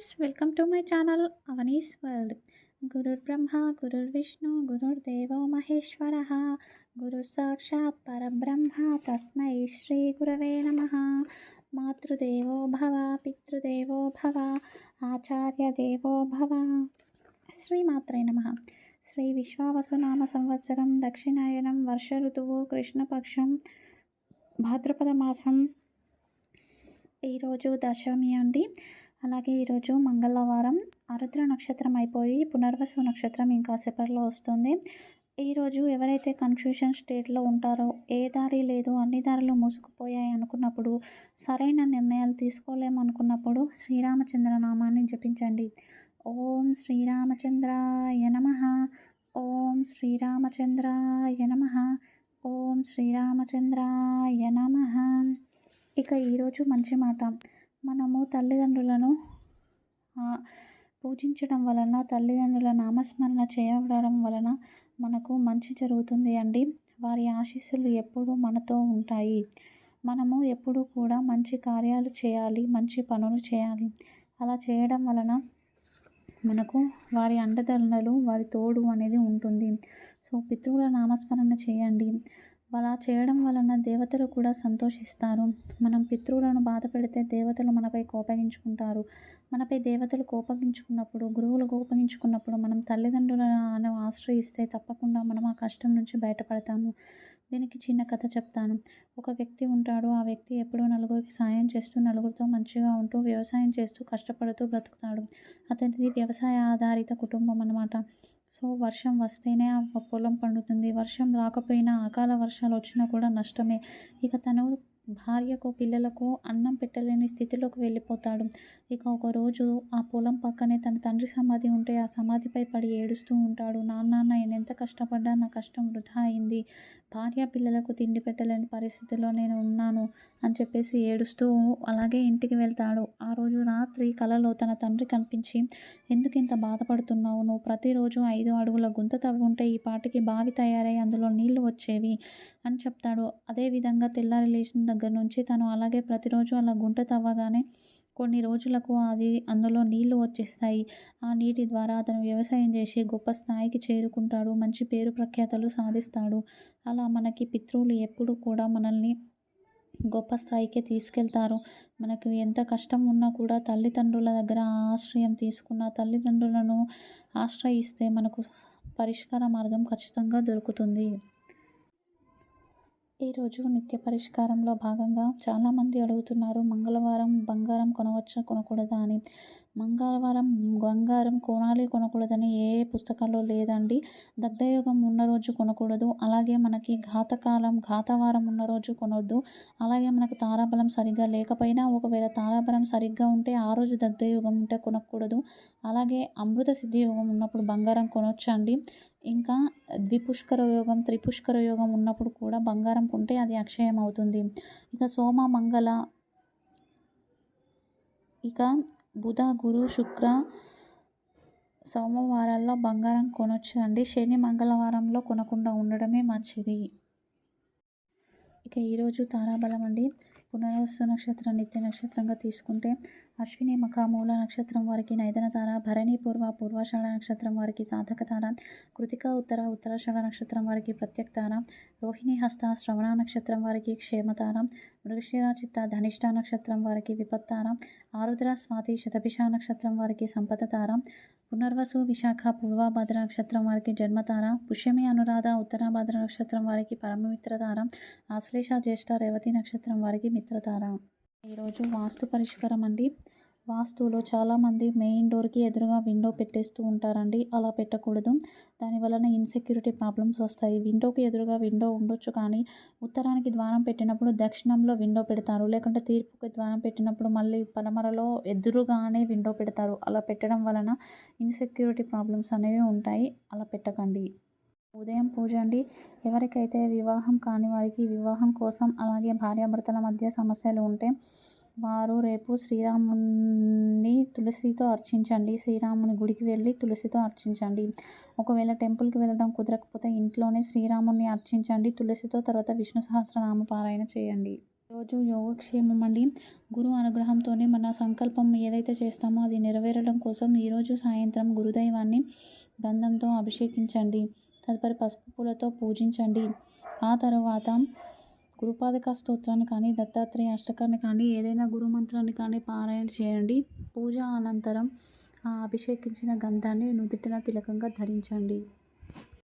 Viewers welcome to my channel Avani's world. గురుర్ బ్రహ్మ గురుర్ విష్ణు గురుర్ దేవో మహేశ్వర. గురు సాక్షాత్ పరబ్రహ్మ తస్మై శ్రీ గురవే నమ. మాతృదేవో భవ పితృదేవో భవ ఆచార్య దేవో భవ. శ్రీమాత్రే నమ. శ్రీ విశ్వావసునామ సంవత్సరం దక్షిణాయనం వర్ష ఋతువు కృష్ణపక్షం భాద్రపద మాసం. ఈరోజు దశమి అండి. అలాగే ఈరోజు మంగళవారం ఆరుద్ర నక్షత్రం అయిపోయి పునర్వసు నక్షత్రం ఇంకా సేపట్లో వస్తుంది. ఈరోజు ఎవరైతే కన్ఫ్యూషన్ స్టేట్లో ఉంటారో ఏ దారి లేదు అన్ని దారులు మూసుకుపోయాయి అనుకున్నప్పుడు సరైన నిర్ణయాలు తీసుకోలేము అనుకున్నప్పుడు శ్రీరామచంద్ర నామాన్ని జపించండి. ఓం శ్రీరామచంద్రాయ నమ. ఓం శ్రీరామచంద్రాయ నమ. ఓం శ్రీరామచంద్రాయ నమ. ఇక ఈరోజు మంచి మాట మనము తల్లిదండ్రులను పూజించడం వలన తల్లిదండ్రుల నామస్మరణ చేయడం వలన మనకు మంచి జరుగుతుంది అండి. వారి ఆశీస్సులు ఎప్పుడూ మనతో ఉంటాయి. మనము ఎప్పుడూ కూడా మంచి కార్యాలు చేయాలి మంచి పనులు చేయాలి. అలా చేయడం వలన మనకు వారి అండదండలు వారి తోడు అనేది ఉంటుంది. సో పితృల నామస్మరణ చేయండి. అలా చేయడం వలన దేవతలు కూడా సంతోషిస్తారు. మనం పితృవులను బాధ పెడితే దేవతలు మనపై కోపగించుకుంటారు. మనపై దేవతలు కోపగించుకున్నప్పుడు గురువులు కోపగించుకున్నప్పుడు మనం తల్లిదండ్రులను ఆశ్రయిస్తే తప్పకుండా మనం ఆ కష్టం నుంచి బయటపడతాము. దీనికి చిన్న కథ చెప్తాను. ఒక వ్యక్తి ఉంటాడు. ఆ వ్యక్తి ఎప్పుడూ నలుగురికి సాయం చేస్తూ నలుగురితో మంచిగా ఉంటూ వ్యవసాయం చేస్తూ కష్టపడుతూ బ్రతుకుతాడు. అతనిది వ్యవసాయ ఆధారిత కుటుంబం అన్నమాట. సో వర్షం వస్తేనే ఆ పొలం పండుతుంది. వర్షం రాకపోయినా అకాల వర్షాలు వచ్చినా కూడా నష్టమే. ఇక తను భార్యకు పిల్లలకు అన్నం పెట్టలేని స్థితిలోకి వెళ్ళిపోతాడు. ఇక ఒకరోజు ఆ పొలం పక్కనే తన తండ్రి సమాధి ఉంటే ఆ సమాధిపై పడి ఏడుస్తూ ఉంటాడు. నాన్న నేను ఎంత కష్టపడ్డా నా కష్టం వృధా అయింది. భార్య పిల్లలకు తిండి పెట్టలేని పరిస్థితిలో నేను ఉన్నాను అని చెప్పేసి ఏడుస్తూ అలాగే ఇంటికి వెళ్తాడు. ఆ రోజు రాత్రి కలలో తన తండ్రి కనిపించి ఎందుకు ఇంత బాధపడుతున్నావు? నువ్వు ప్రతిరోజు ఐదు అడుగుల గుంత తవ్వుంటే ఈ పాటికి బావి తయారై అందులో నీళ్ళు వచ్చేవి అని చెప్తాడు. అదేవిధంగా తెల్లారి లేచిన దగ్గర నుంచి తను అలాగే ప్రతిరోజు అలా గుంట తవ్వగానే కొన్ని రోజులకు అది అందులో నీళ్ళు వచ్చేస్తాయి. ఆ నీటి ద్వారా అతను వ్యవసాయం చేసి గొప్ప స్థాయికి చేరుకుంటాడు. మంచి పేరు ప్రఖ్యాతలు సాధిస్తాడు. అలా మనకి పితృలు ఎప్పుడు కూడా మనల్ని గొప్ప స్థాయికి తీసుకెళ్తారు. మనకు ఎంత కష్టం ఉన్నా కూడా తల్లిదండ్రుల దగ్గర ఆశ్రయం తీసుకున్న తల్లిదండ్రులను ఆశ్రయిస్తే మనకు పరిష్కార మార్గం ఖచ్చితంగా దొరుకుతుంది. ఈరోజు నిత్య పరిష్కారంలో భాగంగా చాలామంది అడుగుతున్నారు మంగళవారం బంగారం కొనవచ్చా కొనకూడదా? అని. మంగళవారం బంగారం కొనాలి కొనకూడదని ఏ పుస్తకాల్లో లేదండి. దగ్ధయోగం ఉన్న రోజు కొనకూడదు. అలాగే మనకి ఘాతకాలం ఘాతవారం ఉన్న రోజు కొనొద్దు. అలాగే మనకు తారాబలం సరిగ్గా లేకపోయినా ఒకవేళ తారాబలం సరిగ్గా ఉంటే ఆ రోజు దగ్ధయోగం ఉంటే కొనకూడదు. అలాగే అమృత సిద్ధి యోగం ఉన్నప్పుడు బంగారం కొనొచ్చండి. ఇంకా ద్విపుష్కర యోగం త్రిపుష్కర యోగం ఉన్నప్పుడు కూడా బంగారం కొంటే అది అక్షయం అవుతుంది ఇక సోమ మంగళ ఇక బుధ గురు శుక్ర సోమవారాల్లో బంగారం కొనొచ్చు అండి శని మంగళవారంలో కొనకుండా ఉండడమే మంచిది. ఇక ఈరోజు తారాబలం అండి పునర్వసు నక్షత్రం నిత్య నక్షత్రంగా తీసుకుంటే అశ్విని మఖ మూల నక్షత్రం వారికి నైదన తార భరణి పూర్వ పూర్వాషాఢ నక్షత్రం వారికి సాధక తార కృతిక ఉత్తర ఉత్తరాషాఢ నక్షత్రం వారికి ప్రత్యక్ తార రోహిణి హస్త శ్రవణ నక్షత్రం వారికి క్షేమతార మృగశిర చిత్త ధనిష్ట నక్షత్రం వారికి విపత్తార ఆరుద్ర స్వాతి శతభిష నక్షత్రం వారికి సంపద తార పునర్వసు విశాఖ పూర్వభద్ర నక్షత్రం వారికి జన్మతార పుష్యమి అనురాధ ఉత్తరాభద్ర నక్షత్రం వారికి పరమమిత్రతార ఆశ్లేష జ్యేష్ఠ రేవతి నక్షత్రం వారికి మిత్రతార? ఈరోజు వాస్తు పరిష్కారం అండి. వాస్తువులో చాలామంది మెయిన్ డోర్కి ఎదురుగా విండో పెట్టేస్తూ ఉంటారండి. అలా పెట్టకూడదు. దాని వలన ఇన్సెక్యూరిటీ ప్రాబ్లమ్స్ వస్తాయి. విండోకి ఎదురుగా విండో ఉండొచ్చు కానీ ఉత్తరానికి ద్వారం పెట్టినప్పుడు దక్షిణంలో విండో పెడతారు. లేకుంటే తీర్పుకి ద్వారం పెట్టినప్పుడు మళ్ళీ పడమరలో ఎదురుగానే విండో పెడతారు. అలా పెట్టడం వలన ఇన్సెక్యూరిటీ ప్రాబ్లమ్స్ అనేవి ఉంటాయి. అలా పెట్టకండి. ఉదయం పూజ అండి. ఎవరికైతే వివాహం కాని వారికి వివాహం కోసం అలాగే భార్యాభర్తల మధ్య సమస్యలు ఉంటే వారు రేపు శ్రీరాముని తులసితో అర్చించండి. శ్రీరాముని గుడికి వెళ్ళి తులసితో అర్చించండి. ఒకవేళ టెంపుల్కి వెళ్ళడం కుదరకపోతే ఇంట్లోనే శ్రీరాముని అర్చించండి. తులసితో తర్వాత విష్ణు సహస్రనామ పారాయణ చేయండి. రోజు యోగక్షేమం అండి. గురు అనుగ్రహంతోనే మన సంకల్పం ఏదైతే చేస్తామో అది నెరవేరడం కోసం ఈరోజు సాయంత్రం గురుదైవాన్ని గంధంతో అభిషేకించండి. తదుపరి పసుపు పూలతో పూజించండి. ఆ తర్వాత గురుపాదక స్తోత్రాన్ని కానీ దత్తాత్రేయ అష్టకాన్ని కానీ ఏదైనా గురు మంత్రాన్ని కానీ పారాయణ చేయండి. పూజ అనంతరం ఆ అభిషేకించిన గంధాన్ని నుదుటిన తిలకంగా ధరించండి.